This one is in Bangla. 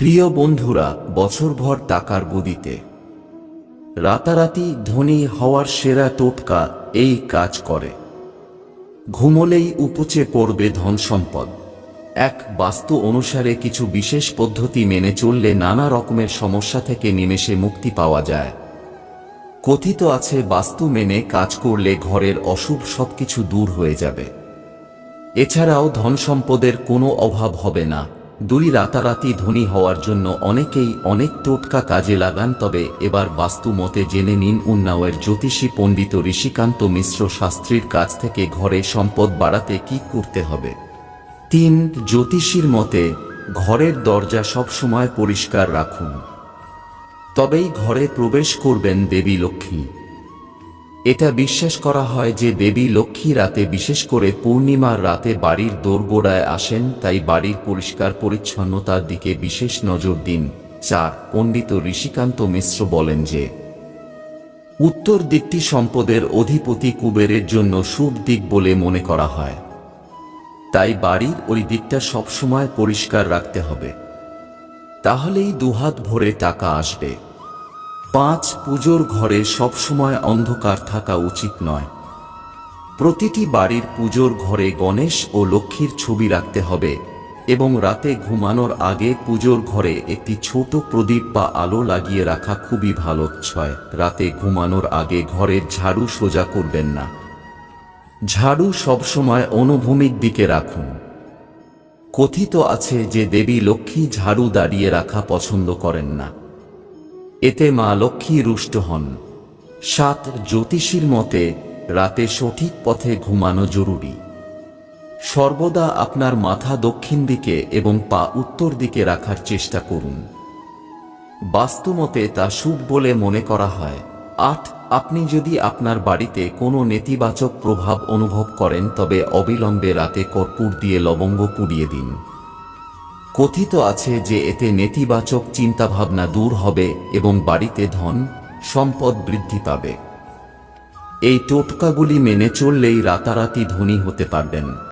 প্রিয় বন্ধুরা, বছরভর টাকার গদিতে। রাতারাতি ধনী হওয়ার সেরা টোটকা এই কাজ করে। ঘুমলেই উপচে পড়বে ধন সম্পদ এক বাস্তু অনুসারে কিছু বিশেষ পদ্ধতি মেনে চললে নানা রকমের সমস্যা থেকে নিমেষে মুক্তি পাওয়া যায়। কথিত আছে, বাস্তু মেনে কাজ করলে ঘরের অশুভ সবকিছু দূর হয়ে যাবে। এছাড়াও ধন সম্পদের কোনো অভাব হবে না। দুই রাতারাতি ধনী হওয়ার জন্য অনেকেই অনেক টোটকা কাজে লাগান, তবে এবার বাস্তু মতে জেনে নিন উন্নাওয়ের জ্যোতিষী পণ্ডিত ঋষিকান্ত মিশ্র শাস্ত্রীর কাছ থেকে ঘরে সম্পদ বাড়াতে কি করতে হবে। তিন, জ্যোতিষীর মতে ঘরের দরজা সবসময় পরিষ্কার রাখুন। তবেই ঘরে প্রবেশ করবেন দেবী লক্ষ্মী। এটা বিশ্বাস করা হয় যে দেবী লক্ষ্মী রাতে বিশেষ করে পূর্ণিমার রাতে বাড়ির দোরগোড়ায় আসেন, তাই বাড়ির পরিষ্কার পরিচ্ছন্নতার দিকে বিশেষ নজর দিন। চার, পণ্ডিত ঋষিকান্ত মিশ্র বলেন যে, উত্তর দিকটি সম্পদের অধিপতি কুবেরের জন্য শুভ দিক বলে মনে করা হয়। তাই বাড়ির ওই দিকটা সবসময় পরিষ্কার রাখতে হবে। তাহলেই দুহাত ভরে টাকা আসবে। পাঁচ পুজোর ঘরে সবসময় অন্ধকার থাকা উচিত নয়। প্রতিটি বাড়ির পুজোর ঘরে গণেশ ও লক্ষ্মীর ছবি রাখতে হবে এবং রাতে ঘুমানোর আগে পুজোর ঘরে একটি ছোট প্রদীপ বা আলো লাগিয়ে রাখা খুবই ভালো ছয়। রাতে ঘুমানোর আগে ঘরের ঝাড়ু সোজা করবেন না। ঝাড়ু সবসময় অনুভূমির দিকে রাখুন। কথিত আছে যে দেবী লক্ষ্মী ঝাড়ু দাঁড়িয়ে রাখা পছন্দ করেন না। এতে মা লক্ষ্মী রুষ্ট হন। সাত জ্যোতিষীর মতে, রাতে সঠিক পথে ঘুমানো জরুরি। সর্বদা আপনার মাথা দক্ষিণ দিকে এবং পা উত্তর দিকে রাখার চেষ্টা করুন। বাস্তুমতে তা শুভ বলে মনে করা হয়। আট, আপনি যদি আপনার বাড়িতে কোনো নেতিবাচক প্রভাব অনুভব করেন, তবে অবিলম্বে রাতে কর্পূর দিয়ে লবঙ্গ পুড়িয়ে দিন। কথিত আছে যে এতে নেতিবাচক চিন্তাভাবনা দূর হবে এবং বাড়িতে ধন, সম্পদ বৃদ্ধি পাবে। এই টোটকাগুলি মেনে চললেই রাতারাতি ধনী হতে পারবেন।